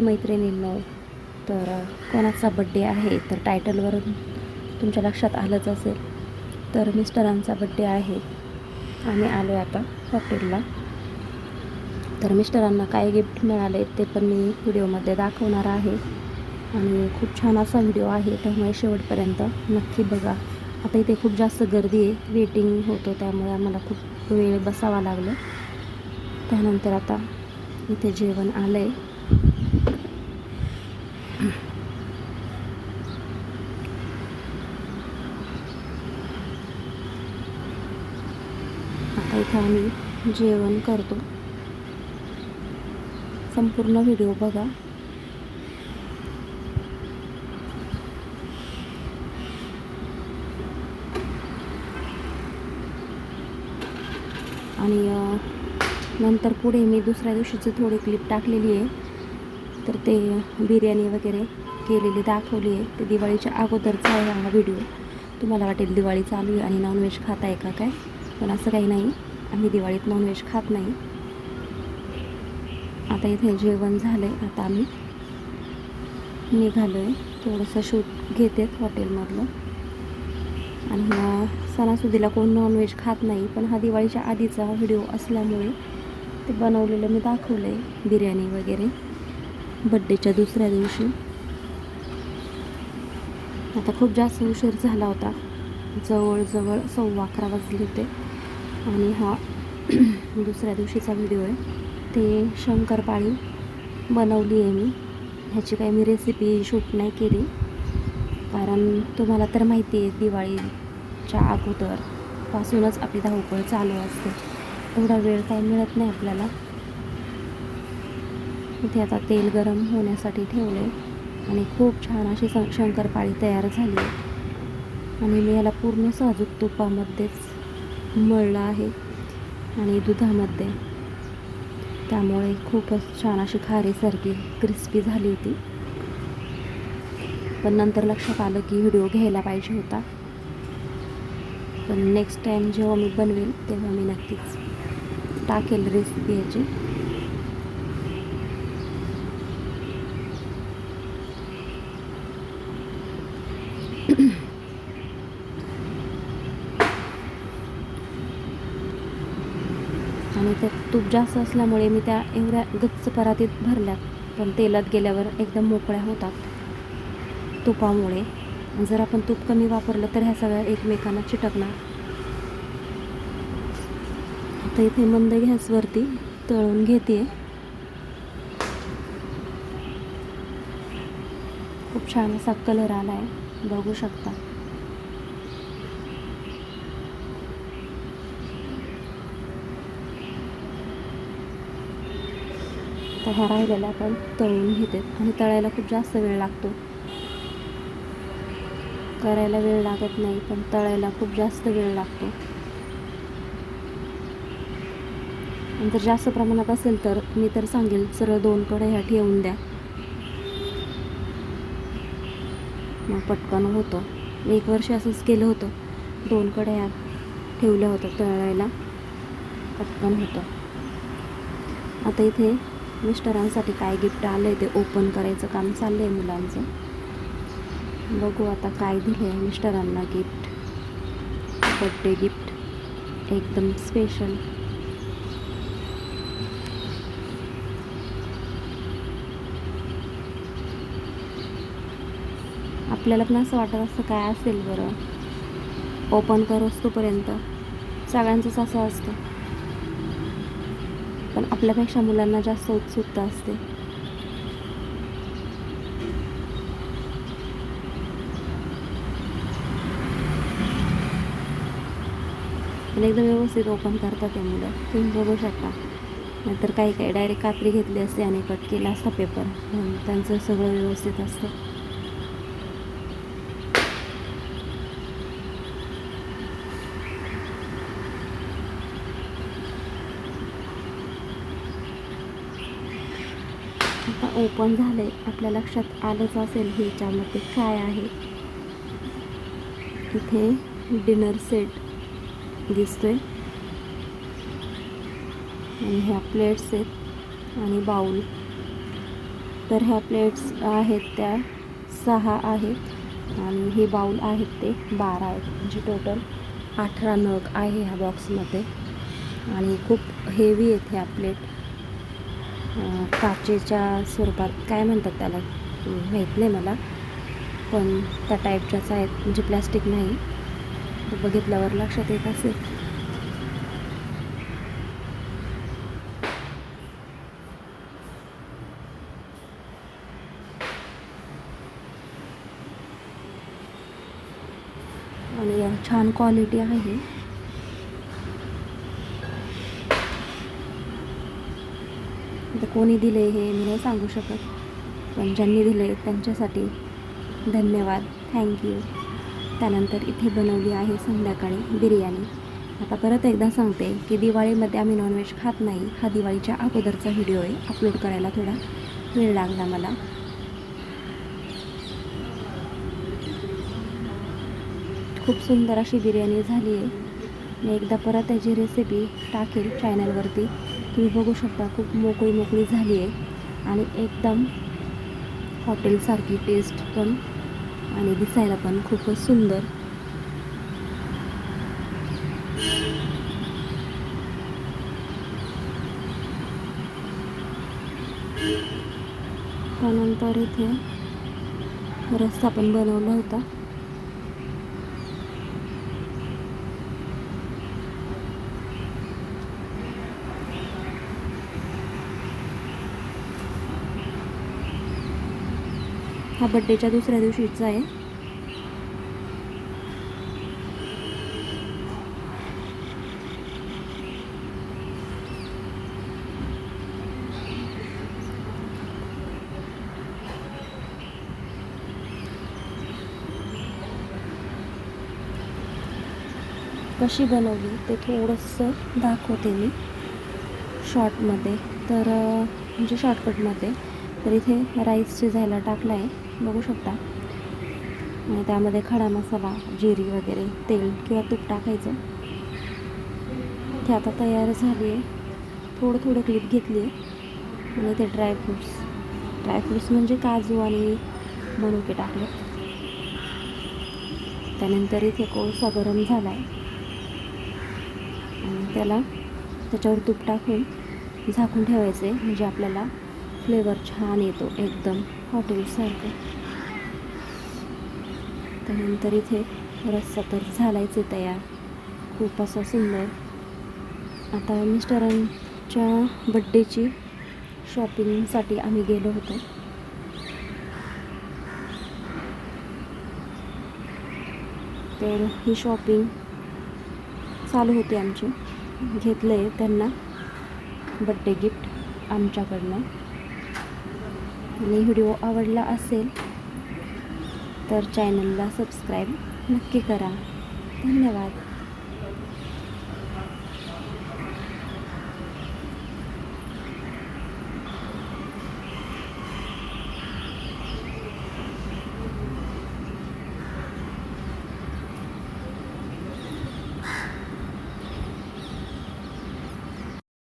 मैत्रिणींनो तर कोणाचा बड्डे आहे तर टायटलवरून तुमच्या लक्षात आलंच असेल तर मिस्टरांचा बड्डे आहे. आम्ही आलो आहे आता हॉटेलला. तर मिस्टरांना काय गिफ्ट मिळाले ते पण मी व्हिडिओमध्ये दाखवणार आहे. आणि खूप छान असा व्हिडिओ आहे त्यामुळे शेवटपर्यंत नक्की बघा. आता इथे खूप जास्त गर्दी आहे वेटिंग होतो त्यामुळे आम्हाला खूप वेळ बसावा लागलं. त्यानंतर आता इथे जेवण आलं आहे आता इथं आम्ही जेवण करतो. संपूर्ण व्हिडिओ बघा. आणि नंतर पुढे मी दुसऱ्या दिवशीची थोडी क्लिप टाकलेली आहे. तर ते बिर्याणी वगैरे केलेली दाखवली आहे. ते दिवाळीच्या अगोदरचा आहे हा व्हिडिओ. तुम्हाला वाटेल दिवाळी चालू आहे आणि नॉनव्हेज खाता आहे का काय? पण असं काही नाही. आम्ही दिवाळीत नॉनव्हेज खात नाही. आता इथे जेवण झालं आहे आता आम्ही निघालो आहे थोडंसं शूट घेते हॉटेलमधलं. आणि अं, सणासुदीला कोण नॉनव्हेज खात नाही पण हा दिवाळीच्या आधीचा व्हिडिओ असल्यामुळे ते बनवलेलं मी दाखवलं आहे बिर्याणी वगैरे. बड्डेच्या दुसऱ्या दिवशी. आता खूप जास्त उशीर झाला होता. जवळजवळ सव्वा अकरा वाजले होते. आणि हा दुसऱ्या दिवशीचा व्हिडिओ आहे. ते शंकरपाळी बनवली आहे मी. ह्याची काही मी रेसिपी शूट नाही केली. कारण तुम्हाला तर माहिती आहे दिवाळीच्या अगोदर पासूनच आपली धावपळ चालू असते. एवढा वेळ काही मिळत नाही आपल्याला. इथे आता तेल गरम होण्यासाठी ठेवले आणि खूप छान अशी शंकरपाळी तयार झाली आणि मी याला पूर्ण साजूक तुपामध्येच मळलं आहे आणि दुधामध्ये. त्यामुळे खूपच छान अशी खारीसारखी क्रिस्पी झाली होती. पण नंतर लक्षात आलं की व्हिडिओ घ्यायला पाहिजे होता. पण नेक्स्ट टाईम जेव्हा मी बनवेल तेव्हा मी नक्कीच टाकेल रेसिपी याची आणि त्यात तूप जास्त असल्यामुळे मी त्या एवढ्या गच्च परातीत भरल्या. पण तेलात गेल्यावर एकदम मोकळ्या होतात तुपामुळे. जर आपण तूप कमी वापरलं तर ह्या सगळ्या एकमेकांना चिटकणार. आता इथे मंद गॅसवरती तळून घेते. खूप छान असा कलर आला आहे बघू शकता. तर ह्या राहिलेल्या आपण तळून घेते आणि तळायला खूप जास्त वेळ लागतो. करायला वेळ लागत नाही पण तळायला खूप जास्त वेळ लागतो. नंतर जर जास्त प्रमाणात असेल तर मी तर सांगेल सरळ दोन कडे ह्या ठेवून द्या. मग पटकन होतं. एक वर्ष असंच केलं होतं. दोन कडे ह्या ठेवल्या होत्या तळायला. पटकन होतं. आता इथे मिस्टरांसाठी काय गिफ्ट आलं आहे ते ओपन करायचं काम चाललं आहे मुलांचं. बघू आता काय दिलं आहे मिस्टरांना गिफ्ट बड्डे गिफ्ट एकदम स्पेशल आपल्याला पण असं वाटत असतं काय असेल बरं. ओपन करोस तोपर्यंत सगळ्यांचंच असं असतं. पण आपल्यापेक्षा मुलांना जास्त उत्सुकता असते. पण एकदम व्यवस्थित ओपन करतात ते मुलं. तुम्ही बघू शकता. नाहीतर काही काही डायरेक्ट कात्री घेतली असते आणि कट केला असता पेपर त्यांचं सगळं व्यवस्थित असतं. आता ओपन झाले आपल्या लक्षात आलंच असेल ह्याच्यामध्ये काय आहे. इथे डिनर सेट दिसतोय. आणि ह्या प्लेट्स आहेत आणि बाऊल तर ह्या प्लेट्स आहेत त्या सहा आहेत आणि हे बाऊल आहेत ते बारा आहेत. म्हणजे टोटल अठरा नग आहे ह्या बॉक्समध्ये. आणि खूप हेवी आहेत ह्या प्लेट. काचेच्या स्वरूपात काय म्हणतात त्याला? माहीत नाही मला. पण त्या टाईपच्याच आहेत म्हणजे प्लॅस्टिक नाही. बघितल्यावर लक्षात येत असेल. आणि छान क्वालिटी आहे. आता कोणी दिले हे मी नाही सांगू शकत. पण ज्यांनी दिले त्यांच्यासाठी धन्यवाद. थँक्यू त्यानंतर इथे बनवली आहे संध्याकाळी बिर्याणी. आता परत एकदा सांगते की दिवाळीमध्ये आम्ही नॉनव्हेज खात नाही. हा दिवाळीच्या अगोदरचा व्हिडिओ आहे. अपलोड करायला थोडा वेळ लागला मला. खूप सुंदर अशी बिर्याणी झाली आहे. मी एकदा परत त्याची रेसिपी टाकेल चॅनलवरती तुम्ही बघू शकता खूप मोकळी मोकळी झाली आहे. आणि एकदम हॉटेलसारखी टेस्ट पण आणि दिसायला पण खूपच सुंदर. त्यानंतर इथे रस्सा पण बनवला होता. हा बड्डेच्या दुसऱ्या दिवशीचा आहे. कशी बनवली ते थोडंसं दाखवते मी. शॉर्टमध्ये तर म्हणजे शॉर्टकटमध्ये तर इथे राईस शिजायला टाकला आहे बघू शकता. आणि त्यामध्ये खडा मसाला जिरी वगैरे तेल किंवा तूप टाकायचं. ते आता तयार झाली आहे. थोडं थोडं क्लिप घेतली आहे. आणि ते ड्रायफ्रूट्स ड्रायफ्रूट्स म्हणजे काजू आणि मनुके टाकले. त्यानंतर इथे कोळसा गरम झाला आहे आणि त्याला त्याच्यावर तूप टाकून झाकून ठेवायचे म्हणजे आपल्याला फ्लेवर छान येतो एकदम. हॉटेलसारखं त्यानंतर इथे रस्सा तर झालायचे तयार. खूप असा सुंदर. आता मिस्टरांच्या बड्डेची शॉपिंगसाठी आम्ही गेलो होतो. तर ही शॉपिंग चालू होती आमची. घेतलं आहे त्यांना बड्डे गिफ्ट आमच्याकडनं. आणि व्हिडिओ आवडला असेल तर चॅनलला सबस्क्राईब नक्की करा. धन्यवाद.